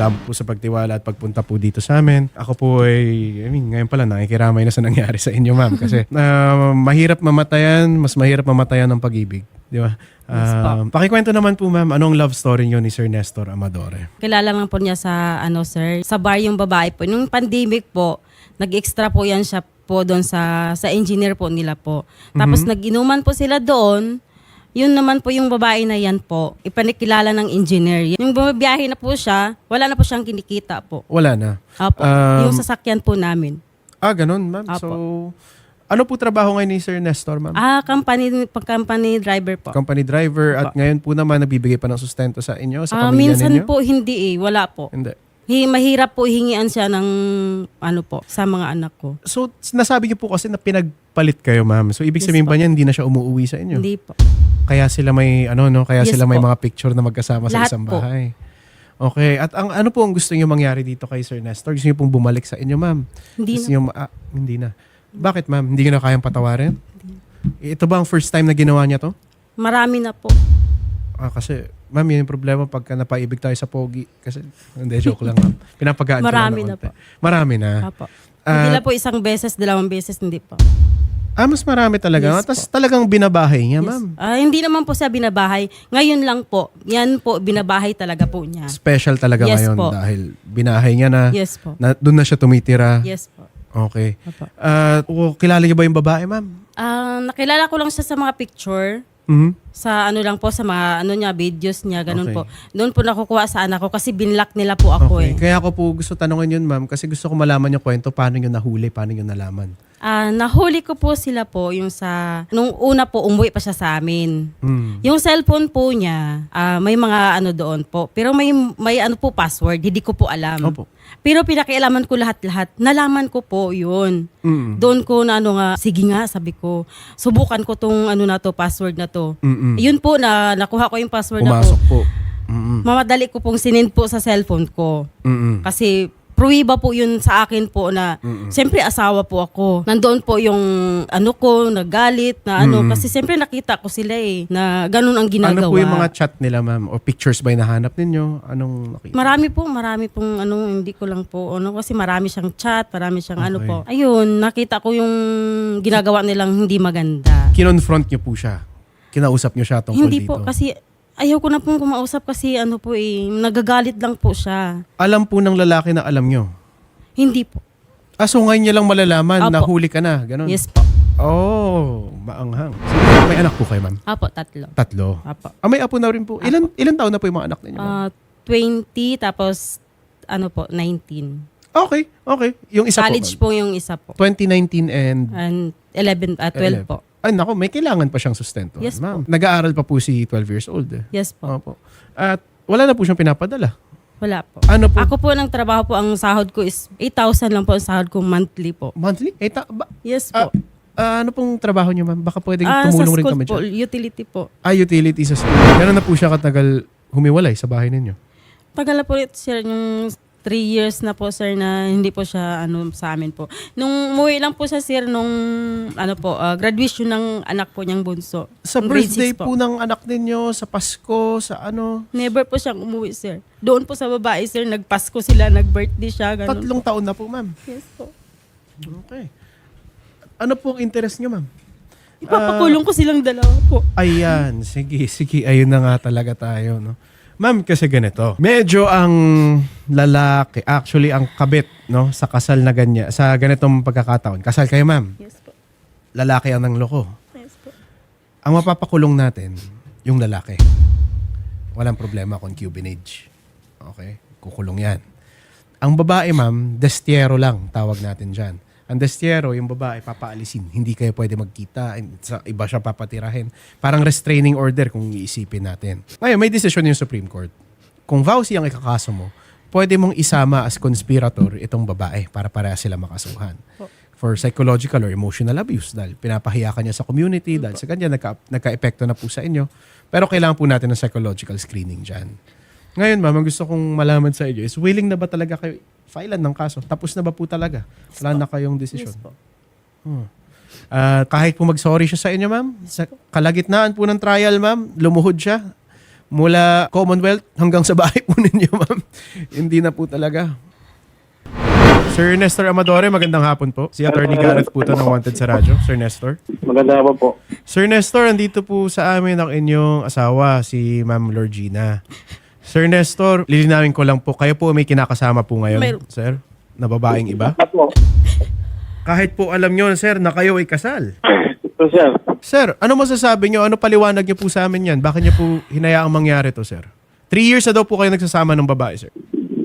salamat po sa pagtiwala at pagpunta po dito sa amin. Ako po ay, I mean, ngayon pala nakikiramay na sa nangyari sa inyo, ma'am. Kasi ah, mahirap mamatayan, mas mahirap mamatayan ng pag-ibig. Di ba? Yes po. Ah, pakikwento naman po, ma'am, anong love story niyo ni Sir Nestor Amadore? Kilala lang po niya sa ano sir, sa bar yung babae po. Nung pandemic po, nag-extra po yan siya po doon sa sa engineer po nila po. Tapos nag-inuman po sila doon. Yun naman po yung babae na yan po, ipanikilala ng engineer. Yung bumabiyahe na po siya, wala na po siyang kinikita po. Wala na. Apo, Um, yung sasakyan po namin. Ah, ganun, ma'am. Apo. So, ano po trabaho ngayon ni Sir Nestor, ma'am? Ah, company, pag-company driver po. Company driver at ngayon po naman nagbibigay pa ng sustento sa inyo, sa Ah, pamilya minsan ninyo? po hindi eh, wala po. Hindi. Hi, mahirap po hingian siya ng ano po sa mga anak ko. So, nasabi niyo po kasi na pinagpalit kayo, ma'am. So, ibig Yes sabihin po. ba niya hindi na siya umuwi sa inyo? Hindi po. Kaya sila may, ano, no? Kaya Yes sila may po. mga picture na magkasama sa Lahat isang po. bahay. Okay. At ang ano po ang gusto niyo mangyari dito kay Sir Nestor? Gusto niyo pong bumalik sa inyo, ma'am? Hindi gusto na. niyo ma- ah, hindi na. Bakit, ma'am? Hindi niyo na kayang patawarin? Ito ba ang first time na ginawa niya to? Marami na po. Ah, kasi, ma'am, yun yung problema pagka napaibig tayo sa pogi. Kasi, hindi, joke lang, ma'am. Pinapagaan Marami na po. Marami na. Apo. Hindi lang po isang beses, dalawang beses, hindi po. Ah, mas marami talaga. Yes Tapos talagang binabahay niya, Yes. ma'am. Ah, hindi naman po siya binabahay. Ngayon lang po. Yan po, binabahay talaga po niya. Special talaga Yes ngayon po. dahil binahay niya na, Yes po. na doon na siya tumitira. Yes po. Okay. Apo. Ah, o, kilala niyo ba yung babae, ma'am? Ah, nakilala ko lang siya sa mga picture. Mhm. Sa ano lang po, sa mga ano niya, videos niya, ganun Okay. po. Doon po nakukuha sa anak ko kasi binlock nila po ako Okay. eh. Kaya ako po gusto tanongin yun, ma'am, kasi gusto ko malaman yung kwento paano niyo nahuli, paano niyo nalaman. Ah, nahuli ko po sila po yung sa nung una po umuwi pa siya sa amin. Hmm. Yung cellphone po niya, ah, may mga ano doon po. Pero may may ano po password, hindi ko po alam. Opo. Pero pinakialaman ko lahat-lahat. Nalaman ko po 'yun. Mm. Doon ko na ano nga, sige nga, sabi ko. Subukan ko tong ano na to, password na to. Mm-mm. Yun po na nakuha ko yung password na Pumasok to. po. Mm-mm. Mamadali ko pong sinend po sa cellphone ko. Mm-mm. Kasi pruwiba po yun sa akin po na siyempre asawa po ako. Nandoon po yung ano ko, nagalit na ano. Mm. Kasi siyempre nakita ko sila eh, na ganun ang Ano ginagawa. po yung mga chat nila, ma'am? O pictures ba yung nahanap ninyo? Anong nakita? Marami po, marami pong ano, hindi ko lang po, ano, kasi marami siyang chat, marami siyang ano Okay. po. Ayun, nakita ko yung ginagawa nilang hindi maganda. Kinonfront niyo po siya. Kinausap niyo siya tungkol Hindi dito. po, kasi ayaw ko na pong kumausap kasi ano po eh, nagagalit lang po siya. Alam po ng lalaki na alam niyo. Hindi po. Ah, so ngayon niya lang malalaman, Opo. nahuli ka na, ganun? Yes po. Oh, maanghang. Sige, may anak po kayo, ma'am? Apo, tatlo. Tatlo. Apo. Ah, may apo na rin po. Ilan ilan taon na po yung mga anak ninyo? ma'am? Ah, 20 tapos ano po, 19. okay, okay. Yung isa College po. po yung isa po. 2019 and And 11 at 12 po. Ay, nako, may kailangan pa siyang sustento. Yes ma'am. Nag-aaral pa po si 12 years old. Eh. Yes po. Opo. At wala na po siyang pinapadala. Wala po. Ano po? Ako po ng trabaho po, ang sahod ko is 8,000 lang po ang sahod ko monthly po. Monthly? Eh, ta- ba- Yes ah, po. ah, ano pong trabaho niyo, ma'am? Baka pwedeng Ah, sa tumulong rin school kami po, dyan. utility po. Ah, utility sa school. Gano'n na po siya katagal humiwalay sa bahay ninyo? Tagal na po ito, sir, yung 3 years na po, sir, na hindi po siya ano, sa amin po. Nung umuwi lang po siya, sir, nung ano po, ah, graduation ng anak po niyang bunso. Sa grade birthday six po. ng anak ninyo, sa Pasko, sa ano? Never po siyang umuwi, sir. Doon po sa babae, sir, nagpasko sila, nag-birthday siya, ganun. Tatlong taon na po, ma'am. Yes po. Okay. Ano po ang interest niyo, ma'am? Ipapakulong ko silang dalawa po. Ayan, sige, sige. Ayun na nga talaga tayo, no? Ma'am, kasi ganito. Medyo ang lalaki, actually ang kabit, no? Sa kasal na ganyan, sa ganitong pagkakataon. Kasal kayo, ma'am. Yes po. Lalaki ang nangloko. Yes po. Ang mapapakulong natin, yung lalaki. Walang problema kung concubinage. Okay? Kukulong yan. Ang babae, ma'am, destiero lang, tawag natin dyan. Ang destiero, yung babae, papaalisin. Hindi kayo pwede magkita. Sa iba siya papatirahin. Parang restraining order kung iisipin natin. Ngayon, may decision yung Supreme Court. Kung vowsy ang ikakaso mo, pwede mong isama as conspirator itong babae para para sila makasuhan. For psychological or emotional abuse dahil pinapahiya ka niya sa community, dahil sa kanya nagka, nagka-epekto na po sa inyo. Pero kailangan po natin ng psychological screening dyan. Ngayon, ma'am, ang gusto kong malaman sa inyo is willing na ba talaga kayo filean ng kaso? Tapos na ba po talaga? Wala na kayong desisyon? Yes po. Hmm. Ah, kahit po mag-sorry siya sa inyo, ma'am, sa kalagitnaan po ng trial, ma'am, lumuhod siya. mula Commonwealth hanggang sa bahay po ninyo, ma'am. Hindi na po talaga. Sir Nestor Amadore, magandang hapon po. Si Attorney Gareth po to ng Wanted sa radyo. Sir Nestor. Maganda po po. Sir Nestor, andito po sa amin ang inyong asawa, si Ma'am Lorgina. Sir Nestor, lilinawin ko lang po, kayo po may kinakasama po ngayon, Mayroon. sir? Na babaeng iba? Apo. Kahit po alam nyo, sir, na kayo ay kasal. So, sir. Sir, ano masasabi nyo? Ano paliwanag nyo po sa amin yan? Bakit nyo po hinayaang mangyari to, sir? Three years na daw po kayo nagsasama ng babae, sir.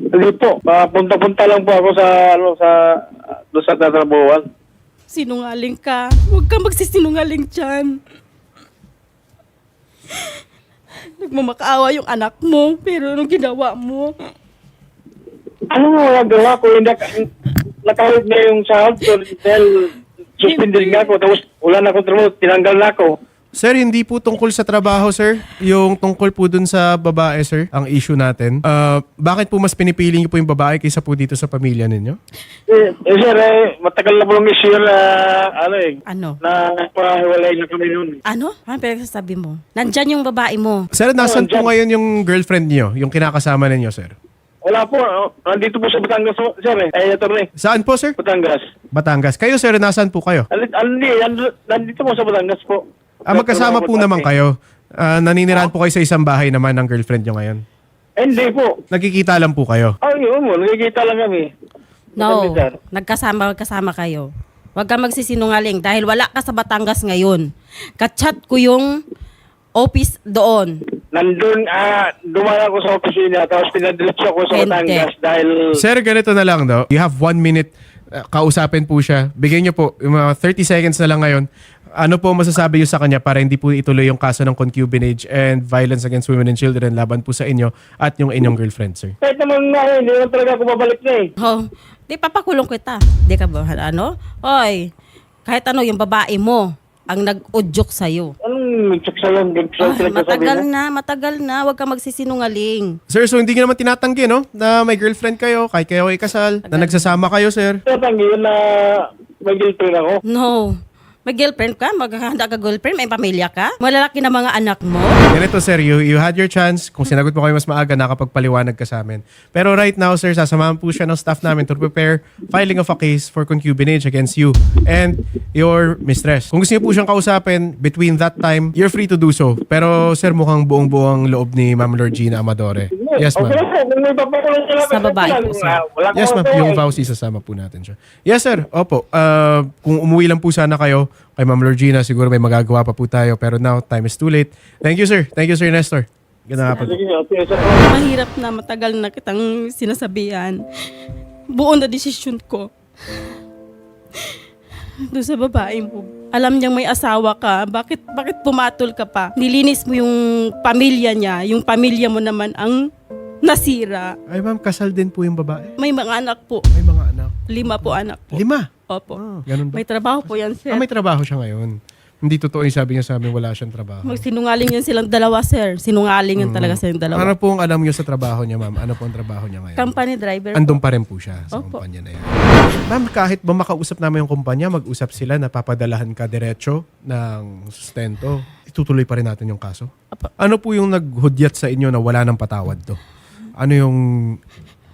Hindi po. Papunta-punta lang po ako sa, ano, sa, doon sa tatrabuhan. Sinungaling ka. Huwag ka magsisinungaling dyan. Nagmamakaawa yung anak mo, pero anong ginawa mo? Ano mo nagawa ko? Hindi, nakahit na yung sahod ko dahil suspended nga ako. Tapos wala na akong trabaho. Tinanggal na ako. Sir, hindi po tungkol sa trabaho, sir. Yung tungkol po dun sa babae, sir, ang issue natin. Ah, bakit po mas pinipili niyo po yung babae kaysa po dito sa pamilya ninyo? Eh, eh sir, eh, matagal na po yung issue na, ano eh, Ano? na pahiwalay na kami noon. Ano? Ano pinagsasabi mo? Nandyan yung babae mo. Sir, nasan po ngayon yung girlfriend niyo, yung kinakasama ninyo, sir? Wala po. oh. Nandito po sa Batangas, oh, sir eh. Ay, ito rin. Saan po, sir? Batangas. Batangas. Kayo, sir, nasan po kayo? Nandito, nandito, nandito po sa Batangas po. Ah, magkasama po naman kayo. Ah, naninirahan po kayo sa isang bahay naman ng girlfriend niyo ngayon. Hindi po. Nagkikita lang po kayo. Ay, yun mo. Nakikita lang kami. No. Sir. Nagkasama, magkasama kayo. Huwag ka magsisinungaling dahil wala ka sa Batangas ngayon. Kachat ko yung office doon. Nandun, ah, dumaan ako sa opisina, tapos pinadiretso ako sa Gente. Batangas dahil... Sir, ganito na lang, no? You have one minute. uh, kausapin po siya. Bigyan niyo po, yung mga 30 seconds na lang ngayon. Ano po masasabi niyo sa kanya para hindi po ituloy yung kaso ng concubinage and violence against women and children laban po sa inyo at yung inyong girlfriend, sir? Kahit naman nga, eh, hindi naman talaga ako babalik na eh. Oh, di papakulong kita. Di ka ba, ano? Hoy, kahit ano, yung babae mo ang nag-udyok sa'yo. Anong nagsak sa'yo? Ah, sa'yo matagal na, matagal na. Huwag ka magsisinungaling. Sir, so hindi niyo naman tinatanggi, no? Na may girlfriend kayo, kahit kayo ay kasal, na nagsasama kayo, sir. Tatanggi yun na may girlfriend ako. No. May girlfriend ka? Maghahanda ka girlfriend? May pamilya ka? Malalaki na mga anak mo? Ganito, sir, you, you had your chance. Kung sinagot mo kayo mas maaga, nakapagpaliwanag ka sa amin. Pero right now, sir, sasamahan po siya ng staff namin to prepare filing of a case for concubinage against you and your mistress. Kung gusto niyo po siyang kausapin, between that time, you're free to do so. Pero, sir, mukhang buong-buong loob ni Ma'am Lorgina Amadore. Yes, ma'am. kung may sila. Sa babae po, sir. ah, Wala Yes, ma'am. Yung vows, isasama po natin siya. Yes, sir. Opo. Uh, kung umuwi lang po sana kayo kay Ma'am Lorgina, siguro may magagawa pa po tayo. Pero now, time is too late. Thank you, sir. Thank you, sir Nestor. Ganda nga po. Sige, okay, sir. Mahirap na matagal na kitang sinasabihan. Buo na desisyon ko. Doon sa babae mo. Alam niyang may asawa ka. Bakit, bakit pumatol ka pa? Nilinis mo yung pamilya niya. Yung pamilya mo naman ang nasira. Ay, ma'am, kasal din po yung babae. May mga anak po. May mga anak. Lima po anak po. Lima. Opo. Ah, ganun ba? May trabaho po yan, sir. Ah, may trabaho siya ngayon. Hindi totoo yung sabi niya sa amin, wala siyang trabaho. Magsinungaling yan silang dalawa, sir. Sinungaling yan talaga silang Ano dalawa. po ang alam niyo sa trabaho niya, ma'am? Ano po ang trabaho niya ngayon? Company driver. Andun pa rin po siya sa Opo. kumpanya na yan. Ma'am, kahit ba makausap namin yung kumpanya, mag-usap sila na papadalahan ka diretso ng sustento, itutuloy pa rin natin yung kaso? Apa. Ano po yung naghudyat sa inyo na wala ng patawad to? Ano yung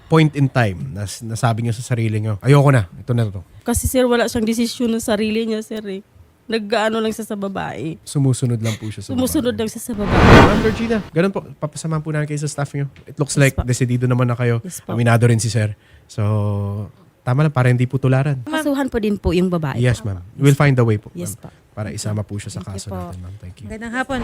point in time na nasabi niyo sa sarili niyo, ayoko na, ito na to. Kasi sir, wala siyang desisyon ng sarili niya, sir. Eh. Nag-ano lang siya sa babae. Sumusunod lang po siya sa Sumusunod babae. lang siya sa babae. Ma'am Georgina, ganun po. Papasamahan po namin kayo sa staff nyo. It looks like po. decidido naman na kayo. Yes po. Aminado rin si sir. So, tama lang para hindi po tularan. Kasuhan po din po yung babae. Yes, ma'am. We'll find a way po. Yes ma'am, po. Para isama po siya sa Thank kaso po. natin, ma'am. Thank you. Magandang hapon.